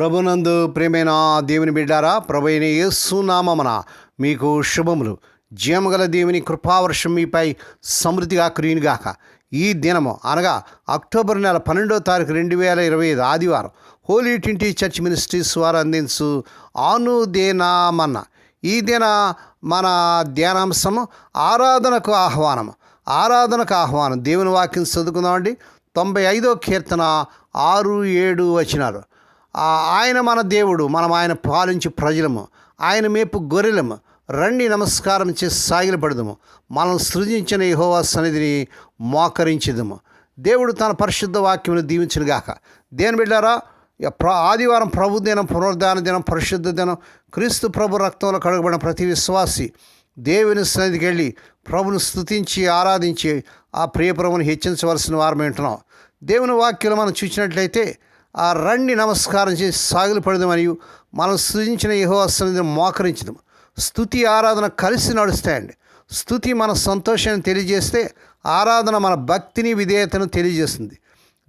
ప్రభునందు ప్రేమైన దేవుని బిడ్డారా ప్రభు అయిన యేసునామమున మీకు శుభములు. జీవగల దేవుని కృపావర్షం మీపై సమృద్ధిగా కురియునుగాక ఈ దినము అనగా అక్టోబర్ నెల పన్నెండో తారీఖు రెండు వేల ఇరవై ఐదు ఆదివారం హోలీ ట్వంటీ చర్చ్ మినిస్ట్రీస్ వారు అందించు ఆనుదేనామన్న. ఈ దిన మన ధ్యానాంశము ఆరాధనకు ఆహ్వానము. ఆరాధనకు ఆహ్వానం దేవుని వాక్యం చదువుకుందామండి. తొంభై ఐదో కీర్తన ఆరు ఏడు వచ్చినారు ఆయన మన దేవుడు మనం ఆయన పాలించి ప్రజలము ఆయన మేపు గొర్రెలము రండి నమస్కారం చేసి సాగిలపడదము. మనం సృజించిన యహోవా సన్నిధిని మోకరించదము. దేవుడు తన పరిశుద్ధ వాక్యమును దీవించునుగాక దేని బిడ్డారా ప్ర ఆదివారం ప్రభు దినం పునరుద్ధాన దినం పరిశుద్ధ దినం క్రీస్తు ప్రభు రక్తంలో కడగబడిన ప్రతి విశ్వాసి దేవుని సన్నిధికి వెళ్ళి ప్రభును స్థుతించి ఆరాధించి ఆ ప్రియప్రభుని హెచ్చించవలసిన వారం వింటున్నాం దేవుని వాక్యం మనం చూసినట్లయితే ఆ రండి నమస్కారం చేసి సాగులు పడదు మరియు మనం సృజించిన యహో మోకరించడం. స్థుతి ఆరాధన కలిసి నడుస్తాయండి. స్థుతి మన సంతోషాన్ని తెలియజేస్తే ఆరాధన మన భక్తిని విధేయతను తెలియజేస్తుంది.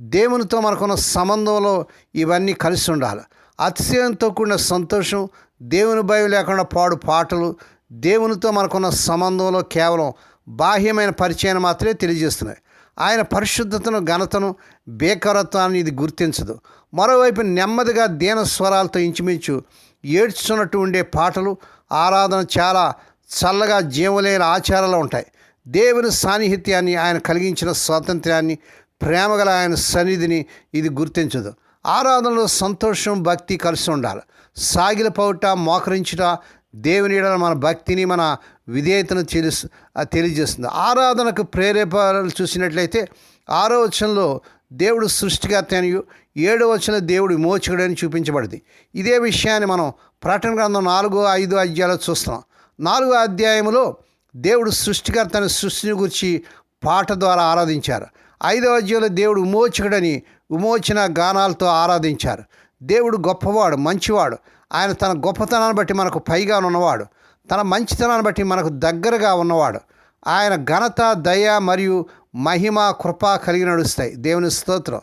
దేవునితో మనకున్న సంబంధంలో ఇవన్నీ కలిసి ఉండాలి. అతిశయంతో కూడిన సంతోషం దేవుని భయం లేకుండా పాడు పాటలు దేవునితో మనకున్న సంబంధంలో కేవలం బాహ్యమైన పరిచయాన్ని మాత్రమే తెలియజేస్తున్నాయి. ఆయన పరిశుద్ధతను ఘనతను బేకరత్వాన్ని ఇది గుర్తించదు. మరోవైపు నెమ్మదిగా దీన స్వరాలతో ఇంచుమించు ఏడ్చున్నట్టు ఉండే పాటలు ఆరాధన చాలా చల్లగా జీవలేని ఆచారాలు ఉంటాయి. దేవుని సాన్నిహిత్యాన్ని ఆయన కలిగించిన స్వాతంత్ర్యాన్ని ప్రేమగల ఆయన సన్నిధిని ఇది గుర్తించదు. ఆరాధనలో సంతోషం భక్తి కలిసి ఉండాలి. సాగిల మోకరించుట దేవుని మన భక్తిని మన విధేయతను తెలుసు తెలియజేస్తుంది. ఆరాధనకు ప్రేరేపాలు చూసినట్లయితే ఆరో వచనంలో దేవుడు సృష్టికర్త అని ఏడో వచనంలో దేవుడు విమోచకుడని చూపించబడింది. ఇదే విషయాన్ని మనం ప్రకటన గ్రంథం నాలుగో ఐదో అధ్యాయాలు చూస్తున్నాం. నాలుగో అధ్యాయంలో దేవుడు సృష్టికర్త అని సృష్టిని గురించి పాట ద్వారా ఆరాధించారు. ఐదో అధ్యాయంలో దేవుడు విమోచకుడని విమోచన గానాలతో ఆరాధించారు. దేవుడు గొప్పవాడు మంచివాడు. ఆయన తన గొప్పతనాన్ని బట్టి మనకు పైగా ఉన్నవాడు. తన మంచితనాన్ని బట్టి మనకు దగ్గరగా ఉన్నవాడు. ఆయన ఘనత దయ మరియు మహిమ కృప కలిగి నడుస్తాయి. దేవుని స్తోత్రం.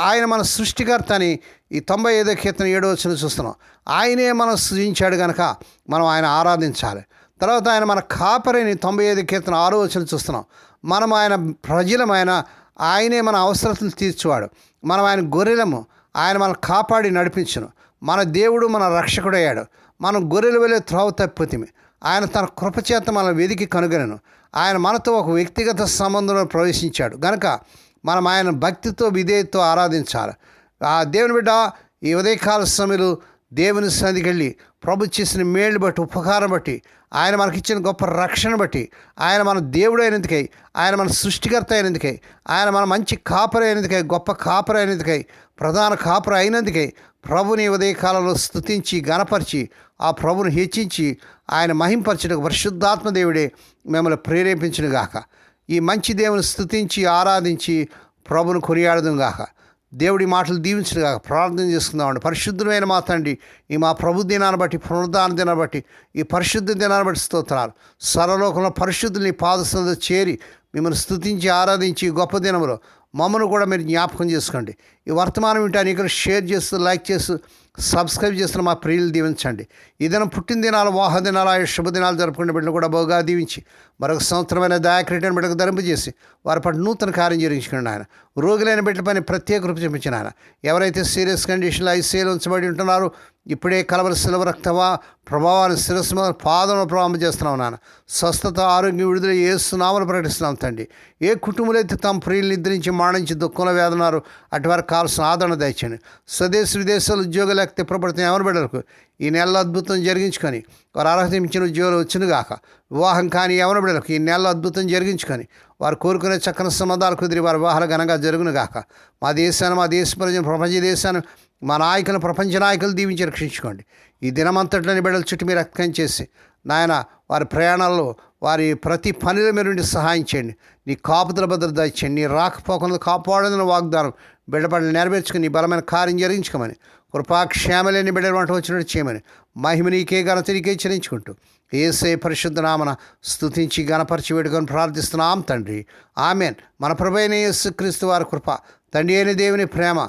ఆయన మన సృష్టికర్త అని ఈ తొంభై ఐదో కీర్తన ఏడో వచ్చిన చూస్తున్నాం. ఆయనే మనం సృజించాడు కనుక మనం ఆయన ఆరాధించాలి. తర్వాత ఆయన మన కాపరిని తొంభై ఐదు కీర్తన ఆరో వచ్చిన చూస్తున్నాం. మనం ఆయన ప్రజలమైన ఆయనే మన అవసరతలు తీర్చువాడు. మనం ఆయన గొర్రెలము. ఆయన మనం కాపాడి నడిపించును. మన దేవుడు మన రక్షకుడయ్యాడు. మనం గొర్రెలు వెళ్ళే త్రోవ తప్పితిమి. ఆయన తన కృపచేత మన వెదికి కనుగొనను. ఆయన మనతో ఒక వ్యక్తిగత సంబంధంలో ప్రవేశించాడు. గనక మనం ఆయన భక్తితో విధేయతో ఆరాధించాలి. ఆ దేవుని బిడ్డ ఈ ఉదయకాల సమయంలో దేవుని సన్నిధికి వెళ్ళి ప్రభు చేసిన మేళ్ళు బట్టి ఉపకారం బట్టి ఆయన మనకిచ్చిన గొప్ప రక్షణ బట్టి ఆయన మన దేవుడు అయినందుకై ఆయన మన సృష్టికర్త అయినందుకై ఆయన మన మంచి కాపరి అయినందుకై గొప్ప కాపరి అయినందుకై ప్రధాన కాపుర అయినందుకే ప్రభుని ఉదయకాలంలో స్థుతించి గనపరిచి ఆ ప్రభుని హెచ్చించి ఆయన మహింపరచడం పరిశుద్ధాత్మ దేవుడే మిమ్మల్ని ప్రేరేపించిన గాక ఈ మంచి దేవుని స్థుతించి ఆరాధించి ప్రభును కొనియాడదు గాక. దేవుడి మాటలు దీవించిన గాక ప్రార్థన చేసుకుందామండి పరిశుద్ధమైన మా తండ్రి ఈ మా ప్రభు దినాన్ని బట్టి పునరుద్ధాన దినాన్ని బట్టి ఈ పరిశుద్ధ దినాన్ని బట్టి స్తోత్రాలు. సర్వలోకంలో పరిశుద్ధుల్ని పాదస్థంలో చేరి మిమ్మల్ని స్థుతించి ఆరాధించి గొప్ప దినములో మమ్మల్ని కూడా మీరు జ్ఞాపకం చేసుకోండి. ఈ వర్తమానం వింటే ఇక్కడ షేర్ చేస్తూ లైక్ చేస్తూ సబ్స్క్రైబ్ చేస్తున్న మా ప్రియులు దీవించండి. ఈ దినం పుట్టినదినాలు వాహ దినాలు ఆయా శుభదినాలు జరుపుకునే బిడ్డలు కూడా బాగా దీవించి మరొక సంవత్సరమైన దయాక్రీటను బిడ్డకు ధరింపజేసి వారి పట్ల నూతన కార్యం జరిగించుకోండి ఆయన రోగులైన బిడ్డలపైన పని ప్రత్యేక రూపు చూపించిన ఆయన ఎవరైతే సీరియస్ కండిషన్లో ఐసీఏలో ఉంచబడి ఉంటున్నారో ఇప్పుడే కలవర సిలవ రక్తమా ప్రభావాన్ని శిరస్సు మీద పాదంలో ప్రభావం చేస్తున్నాం నాన్న. స్వస్థత ఆరోగ్యం విడుదల ఏ సునామలు ప్రకటిస్తున్నాం తండ్రి. ఏ కుటుంబంలో అయితే తమ ప్రియులు నిద్రించి మాణించి దుఃఖంలో వేదనారు అటువారికి కావాల్సిన ఆదరణ దయచండి స్వదేశ విదేశాలు ఉద్యోగాలు లేకపోతే ప్రభుత్వం ఎవరి బిడ్డలకు? ఈ నెలలో అద్భుతం జరిగించుకొని వారు అర్హత ఇచ్చిన ఉద్యోగాలు వచ్చిన గాక వివాహం కానీ ఎవరి బిడ్డలకు? ఈ నెలలో అద్భుతం జరిగించుకొని వారు కోరుకునే చక్కని సంబంధాలు కుదిరి వారి వివాహాలు ఘనంగా జరుగును గాక మా దేశాన్ని మా దేశ ప్రజలు ప్రపంచ దేశాన్ని మా నాయకులను ప్రపంచ నాయకులు దీవించి రక్షించుకోండి. ఈ దినమంతట్లోని బిడ్డల చుట్టూ మీరు రక్తం చేసి నాయన వారి ప్రయాణాల్లో వారి ప్రతి పనిలో మీరు నుండి సహాయం చేయండి. నీ కాపుదల భద్రత ఇచ్చేయండి నీ రాకపోకుండా కాపాడదని వాగ్దానం బిడ్డపడిని నెరవేర్చుకుని నీ బలమైన కార్యం జరిగించుకోమని కృపాక్షేమలేని బిడ్డలు వంట వచ్చినట్టు చేయమని మహిమ నీకే ఘనత నీకే చెల్లించుకుంటూ ఏసే పరిశుద్ధ నామన స్తుతించి గణపరిచి వేడుకొని ప్రార్థిస్తున్నాం తండ్రి. ఆమెన్. మన ప్రభైన యేసుక్రీస్తు వారి కృప తండ్రి అయిన దేవుని ప్రేమ